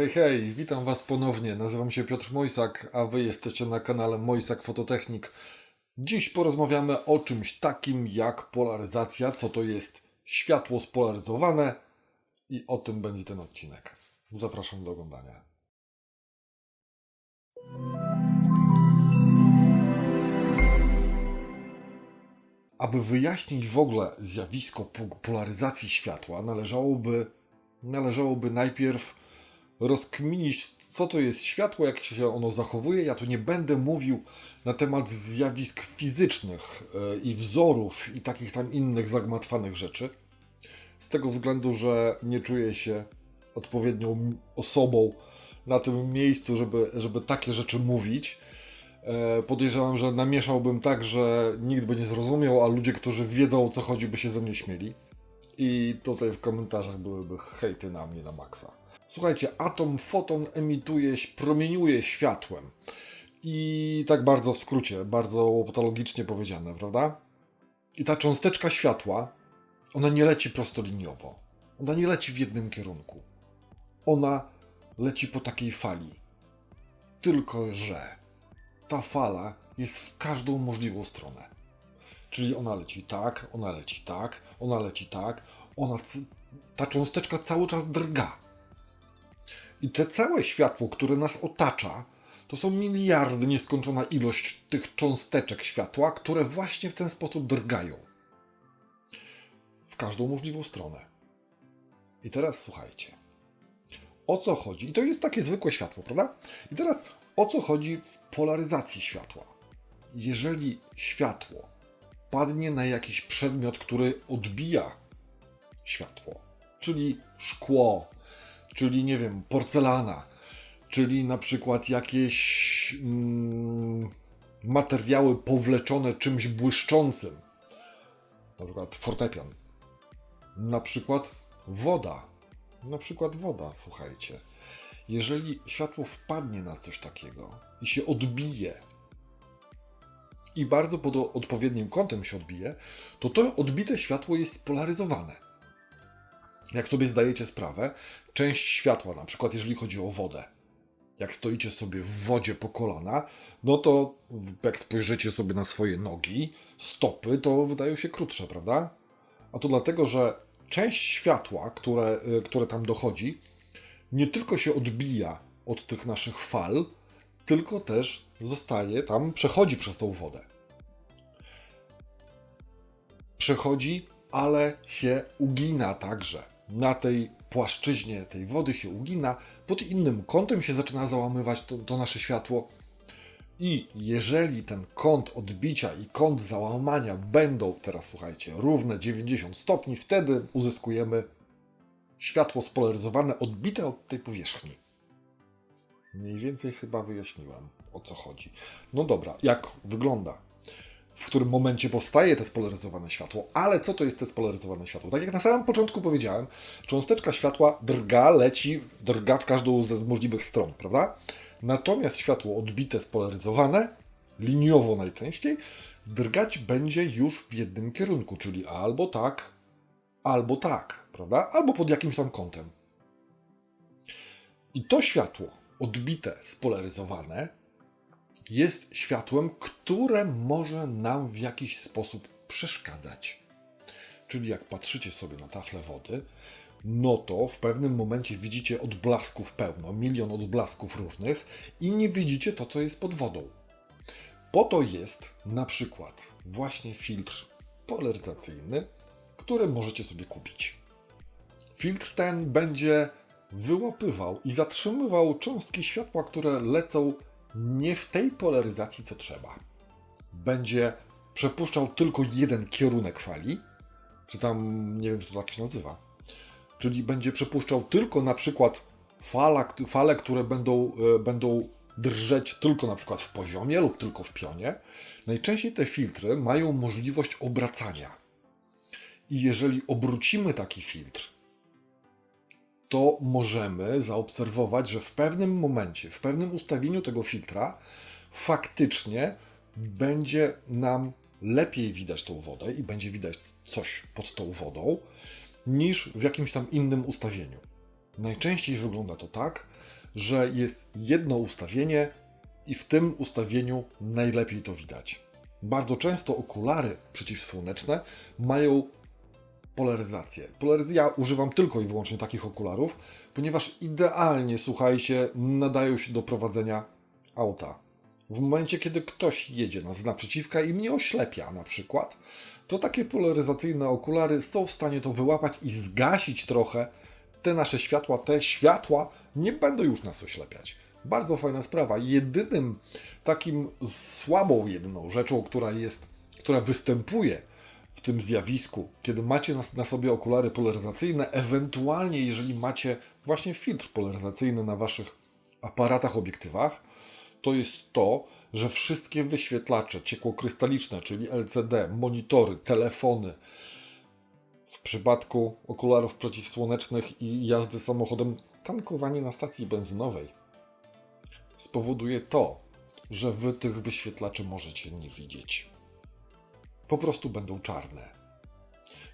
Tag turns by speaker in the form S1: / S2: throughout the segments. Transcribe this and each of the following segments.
S1: Hej, hej, witam Was ponownie. Nazywam się Piotr Mojsak, a Wy jesteście na kanale Mojsak Fototechnik. Dziś porozmawiamy o czymś takim jak polaryzacja, co to jest światło spolaryzowane i o tym będzie ten odcinek. Zapraszam do oglądania. Aby wyjaśnić w ogóle zjawisko po- polaryzacji światła, należałoby, należałoby najpierw rozkminić, co to jest światło, jak się ono zachowuje. Ja tu nie będę mówił na temat zjawisk fizycznych e, i wzorów i takich tam innych zagmatwanych rzeczy. Z tego względu, że nie czuję się odpowiednią osobą na tym miejscu, żeby, żeby takie rzeczy mówić. E, Podejrzewam, że namieszałbym tak, że nikt by nie zrozumiał, a ludzie, którzy wiedzą o co chodzi, by się ze mnie śmieli. I tutaj w komentarzach byłyby hejty na mnie na maksa. Słuchajcie, atom foton emituje, promieniuje światłem. I tak bardzo w skrócie, bardzo patologicznie powiedziane, prawda? I ta cząsteczka światła, ona nie leci prostoliniowo. Ona nie leci w jednym kierunku. Ona leci po takiej fali. Tylko, że ta fala jest w każdą możliwą stronę. Czyli ona leci tak, ona leci tak, ona leci tak, ona, ta cząsteczka cały czas drga. I te całe światło, które nas otacza, to są miliardy, nieskończona ilość tych cząsteczek światła, które właśnie w ten sposób drgają. W każdą możliwą stronę. I teraz słuchajcie. O co chodzi? I to jest takie zwykłe światło, prawda? I teraz o co chodzi w polaryzacji światła? Jeżeli światło padnie na jakiś przedmiot, który odbija światło, czyli szkło, czyli nie wiem, porcelana, czyli na przykład jakieś mm, materiały powleczone czymś błyszczącym, na przykład fortepian, na przykład woda, na przykład woda, słuchajcie. Jeżeli światło wpadnie na coś takiego i się odbije, i bardzo pod odpowiednim kątem się odbije, to to odbite światło jest spolaryzowane. Jak sobie zdajecie sprawę, część światła, na przykład jeżeli chodzi o wodę, jak stoicie sobie w wodzie po kolana, no to jak spojrzycie sobie na swoje nogi, stopy, to wydają się krótsze, prawda? A to dlatego, że część światła, które, y, które tam dochodzi, nie tylko się odbija od tych naszych fal, tylko też zostaje tam, przechodzi przez tą wodę. Przechodzi, ale się ugina także. Na tej płaszczyźnie tej wody się ugina, pod innym kątem się zaczyna załamywać to, to nasze światło. I jeżeli ten kąt odbicia i kąt załamania będą, teraz słuchajcie, równe 90 stopni, wtedy uzyskujemy światło spolaryzowane, odbite od tej powierzchni. Mniej więcej chyba wyjaśniłem, o co chodzi. No dobra, jak wygląda? W którym momencie powstaje te spolaryzowane światło, ale co to jest te spolaryzowane światło? Tak jak na samym początku powiedziałem, cząsteczka światła drga, leci, drga w każdą ze możliwych stron, prawda? Natomiast światło odbite, spolaryzowane, liniowo najczęściej, drgać będzie już w jednym kierunku, czyli albo tak, albo tak, prawda? Albo pod jakimś tam kątem. I to światło odbite, spolaryzowane jest światłem, które może nam w jakiś sposób przeszkadzać. Czyli jak patrzycie sobie na taflę wody, no to w pewnym momencie widzicie odblasków pełno, milion odblasków różnych i nie widzicie to, co jest pod wodą. Po to jest na przykład właśnie filtr polaryzacyjny, który możecie sobie kupić. Filtr ten będzie wyłapywał i zatrzymywał cząstki światła, które lecą nie w tej polaryzacji, co trzeba. Będzie przepuszczał tylko jeden kierunek fali, czy tam nie wiem, czy to tak się nazywa. Czyli będzie przepuszczał tylko na przykład fala, fale, które będą, e, będą drżeć tylko na przykład w poziomie lub tylko w pionie. Najczęściej te filtry mają możliwość obracania. I jeżeli obrócimy taki filtr, to możemy zaobserwować, że w pewnym momencie, w pewnym ustawieniu tego filtra, faktycznie będzie nam lepiej widać tą wodę i będzie widać coś pod tą wodą, niż w jakimś tam innym ustawieniu. Najczęściej wygląda to tak, że jest jedno ustawienie i w tym ustawieniu najlepiej to widać. Bardzo często okulary przeciwsłoneczne mają polaryzację. Polaryz- ja używam tylko i wyłącznie takich okularów, ponieważ idealnie, słuchajcie, nadają się do prowadzenia auta. W momencie, kiedy ktoś jedzie nas naprzeciwka i mnie oślepia na przykład, to takie polaryzacyjne okulary są w stanie to wyłapać i zgasić trochę te nasze światła. Te światła nie będą już nas oślepiać. Bardzo fajna sprawa. Jedynym takim słabą jedną rzeczą, która jest, która występuje w tym zjawisku, kiedy macie na, na sobie okulary polaryzacyjne, ewentualnie jeżeli macie właśnie filtr polaryzacyjny na waszych aparatach, obiektywach, to jest to, że wszystkie wyświetlacze ciekłokrystaliczne, czyli LCD, monitory, telefony, w przypadku okularów przeciwsłonecznych i jazdy samochodem, tankowanie na stacji benzynowej spowoduje to, że wy tych wyświetlaczy możecie nie widzieć. Po prostu będą czarne.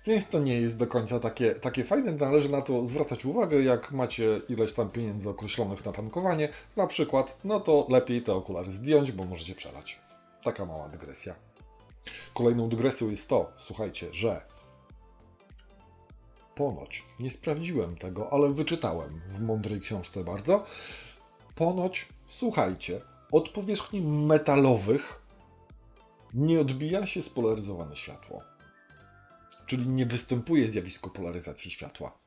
S1: Więc to nie jest do końca takie, takie fajne. Należy na to zwracać uwagę, jak macie ileś tam pieniędzy określonych na tankowanie, na przykład, no to lepiej te okulary zdjąć, bo możecie przelać. Taka mała dygresja. Kolejną dygresją jest to, słuchajcie, że ponoć, nie sprawdziłem tego, ale wyczytałem w mądrej książce bardzo, ponoć, słuchajcie, od powierzchni metalowych nie odbija się spolaryzowane światło. Czyli nie występuje zjawisko polaryzacji światła.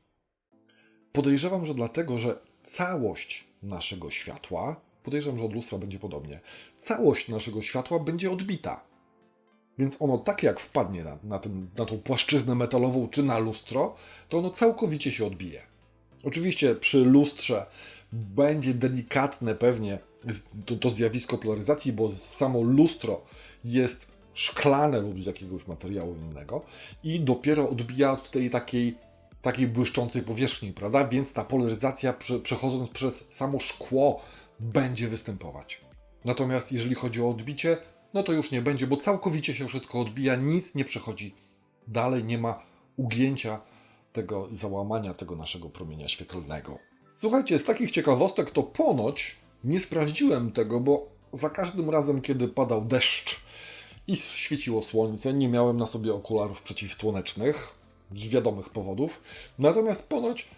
S1: Podejrzewam, że dlatego, że całość naszego światła, podejrzewam, że od lustra będzie podobnie, całość naszego światła będzie odbita. Więc ono tak jak wpadnie na, na, na tą płaszczyznę metalową czy na lustro, to ono całkowicie się odbije. Oczywiście przy lustrze będzie delikatne pewnie to, to zjawisko polaryzacji, bo samo lustro jest szklane lub z jakiegoś materiału innego i dopiero odbija od tej takiej, takiej błyszczącej powierzchni, prawda? Więc ta polaryzacja prze, przechodząc przez samo szkło będzie występować. Natomiast jeżeli chodzi o odbicie, no to już nie będzie, bo całkowicie się wszystko odbija, nic nie przechodzi dalej, nie ma ugięcia tego załamania tego naszego promienia świetlnego. Słuchajcie, z takich ciekawostek to ponoć nie sprawdziłem tego, bo za każdym razem, kiedy padał deszcz i świeciło słońce, nie miałem na sobie okularów przeciwsłonecznych z wiadomych powodów. Natomiast ponoć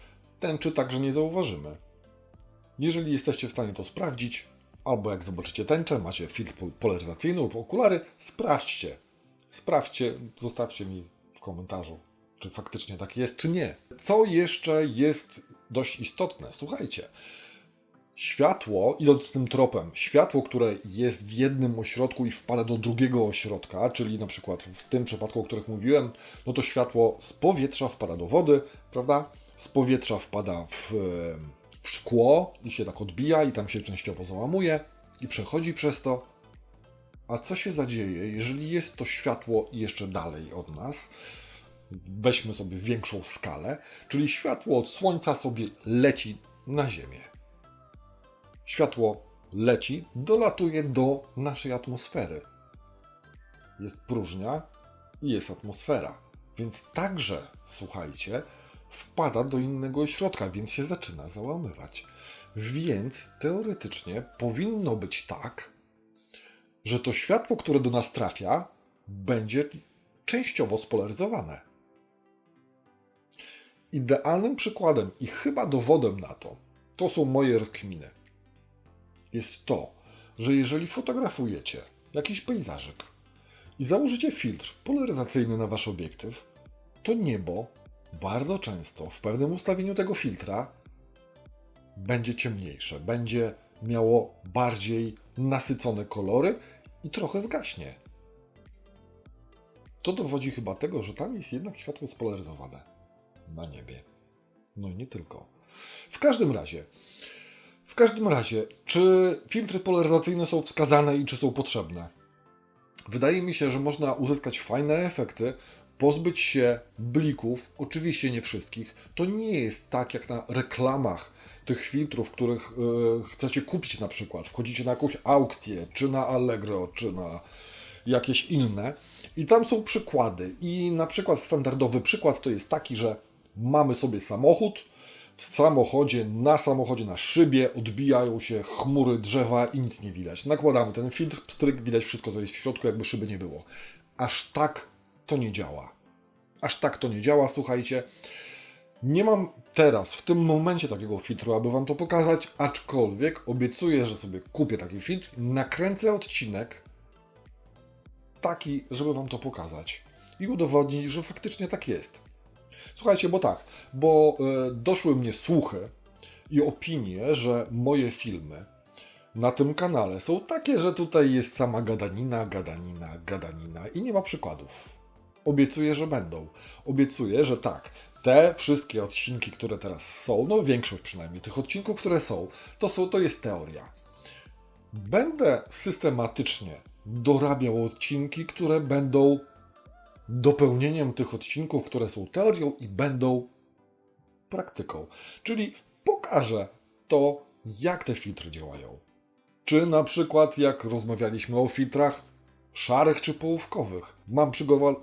S1: tęczy także nie zauważymy. Jeżeli jesteście w stanie to sprawdzić, albo jak zobaczycie tęczę, macie filtr polaryzacyjny lub okulary, sprawdźcie. Sprawdźcie, zostawcie mi w komentarzu, czy faktycznie tak jest, czy nie. Co jeszcze jest dość istotne? Słuchajcie, światło, idąc tym tropem, światło, które jest w jednym ośrodku i wpada do drugiego ośrodka, czyli na przykład w tym przypadku, o których mówiłem, no to światło z powietrza wpada do wody, prawda? Z powietrza wpada w, w szkło i się tak odbija i tam się częściowo załamuje i przechodzi przez to. A co się zadzieje, jeżeli jest to światło jeszcze dalej od nas? Weźmy sobie większą skalę, czyli światło od Słońca sobie leci na Ziemię światło leci, dolatuje do naszej atmosfery. Jest próżnia i jest atmosfera. Więc także, słuchajcie, wpada do innego ośrodka, więc się zaczyna załamywać. Więc teoretycznie powinno być tak, że to światło, które do nas trafia, będzie częściowo spolaryzowane. Idealnym przykładem i chyba dowodem na to, to są moje rozkminy jest to, że jeżeli fotografujecie jakiś pejzażyk i założycie filtr polaryzacyjny na wasz obiektyw, to niebo bardzo często w pewnym ustawieniu tego filtra będzie ciemniejsze, będzie miało bardziej nasycone kolory i trochę zgaśnie. To dowodzi chyba tego, że tam jest jednak światło spolaryzowane na niebie. No i nie tylko. W każdym razie, w każdym razie, czy filtry polaryzacyjne są wskazane i czy są potrzebne? Wydaje mi się, że można uzyskać fajne efekty, pozbyć się blików, oczywiście nie wszystkich. To nie jest tak jak na reklamach tych filtrów, których yy, chcecie kupić na przykład. Wchodzicie na jakąś aukcję, czy na Allegro, czy na jakieś inne. I tam są przykłady. I na przykład standardowy przykład to jest taki, że mamy sobie samochód, w samochodzie, na samochodzie, na szybie odbijają się chmury, drzewa i nic nie widać. Nakładamy ten filtr, pstryk, widać wszystko, co jest w środku, jakby szyby nie było. Aż tak to nie działa. Aż tak to nie działa, słuchajcie. Nie mam teraz, w tym momencie takiego filtru, aby Wam to pokazać, aczkolwiek obiecuję, że sobie kupię taki filtr, nakręcę odcinek taki, żeby Wam to pokazać i udowodnić, że faktycznie tak jest. Słuchajcie, bo tak, bo e, doszły mnie słuchy i opinie, że moje filmy na tym kanale są takie, że tutaj jest sama gadanina, gadanina, gadanina i nie ma przykładów. Obiecuję, że będą. Obiecuję, że tak. Te wszystkie odcinki, które teraz są, no większość przynajmniej tych odcinków, które są, to, są, to jest teoria. Będę systematycznie dorabiał odcinki, które będą dopełnieniem tych odcinków, które są teorią i będą praktyką. Czyli pokażę to, jak te filtry działają. Czy na przykład, jak rozmawialiśmy o filtrach szarych czy połówkowych, mam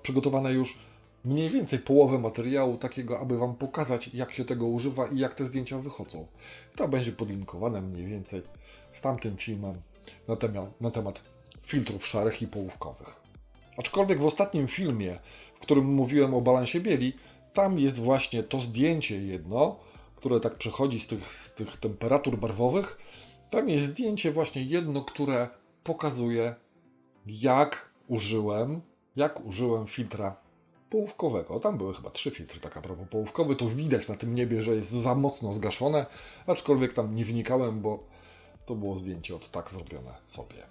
S1: przygotowane już mniej więcej połowę materiału takiego, aby Wam pokazać, jak się tego używa i jak te zdjęcia wychodzą. To będzie podlinkowane mniej więcej z tamtym filmem na temat, na temat filtrów szarych i połówkowych. Aczkolwiek w ostatnim filmie, w którym mówiłem o balansie bieli, tam jest właśnie to zdjęcie jedno, które tak przechodzi z tych, z tych temperatur barwowych. Tam jest zdjęcie właśnie jedno, które pokazuje, jak użyłem, jak użyłem filtra połówkowego. Tam były chyba trzy filtry, tak a propos połówkowy. To widać na tym niebie, że jest za mocno zgaszone, aczkolwiek tam nie wnikałem, bo to było zdjęcie od tak zrobione sobie.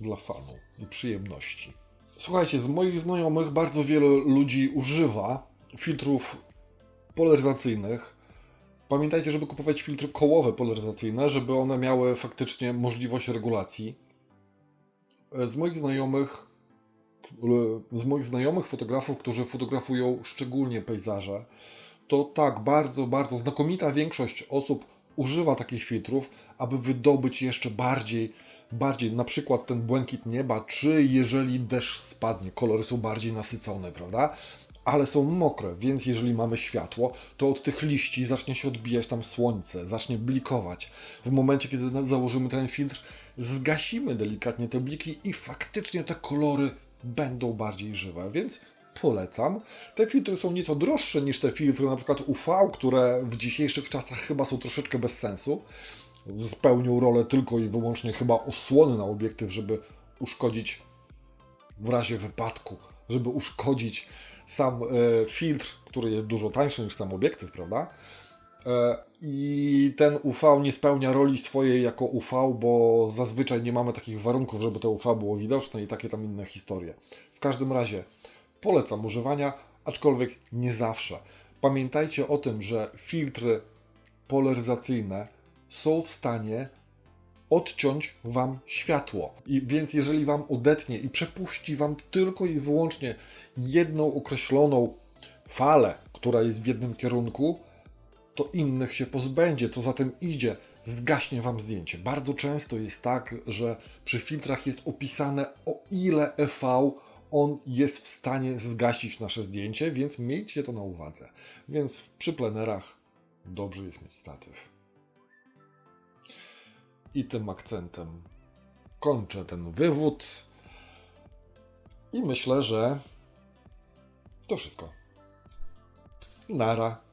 S1: Dla fanu i przyjemności. Słuchajcie, z moich znajomych bardzo wiele ludzi używa filtrów polaryzacyjnych. Pamiętajcie, żeby kupować filtry kołowe polaryzacyjne, żeby one miały faktycznie możliwość regulacji. Z moich znajomych, z moich znajomych fotografów, którzy fotografują szczególnie pejzaże, to tak, bardzo, bardzo znakomita większość osób używa takich filtrów, aby wydobyć jeszcze bardziej, bardziej na przykład ten błękit nieba, czy jeżeli deszcz spadnie, kolory są bardziej nasycone, prawda? Ale są mokre, więc jeżeli mamy światło, to od tych liści zacznie się odbijać tam słońce, zacznie blikować. W momencie, kiedy założymy ten filtr, zgasimy delikatnie te bliki i faktycznie te kolory będą bardziej żywe, więc polecam. Te filtry są nieco droższe niż te filtry na przykład UV, które w dzisiejszych czasach chyba są troszeczkę bez sensu. Spełnią rolę tylko i wyłącznie chyba osłony na obiektyw, żeby uszkodzić w razie wypadku, żeby uszkodzić sam e, filtr, który jest dużo tańszy niż sam obiektyw, prawda? E, I ten UV nie spełnia roli swojej jako UV, bo zazwyczaj nie mamy takich warunków, żeby to UV było widoczne i takie tam inne historie. W każdym razie polecam używania, aczkolwiek nie zawsze. Pamiętajcie o tym, że filtry polaryzacyjne są w stanie odciąć Wam światło. I więc jeżeli Wam odetnie i przepuści Wam tylko i wyłącznie jedną określoną falę, która jest w jednym kierunku, to innych się pozbędzie. Co za tym idzie, zgaśnie Wam zdjęcie. Bardzo często jest tak, że przy filtrach jest opisane o ile EV on jest w stanie zgasić nasze zdjęcie, więc miejcie to na uwadze. Więc przy plenerach dobrze jest mieć statyw. I tym akcentem kończę ten wywód. I myślę, że to wszystko. Nara.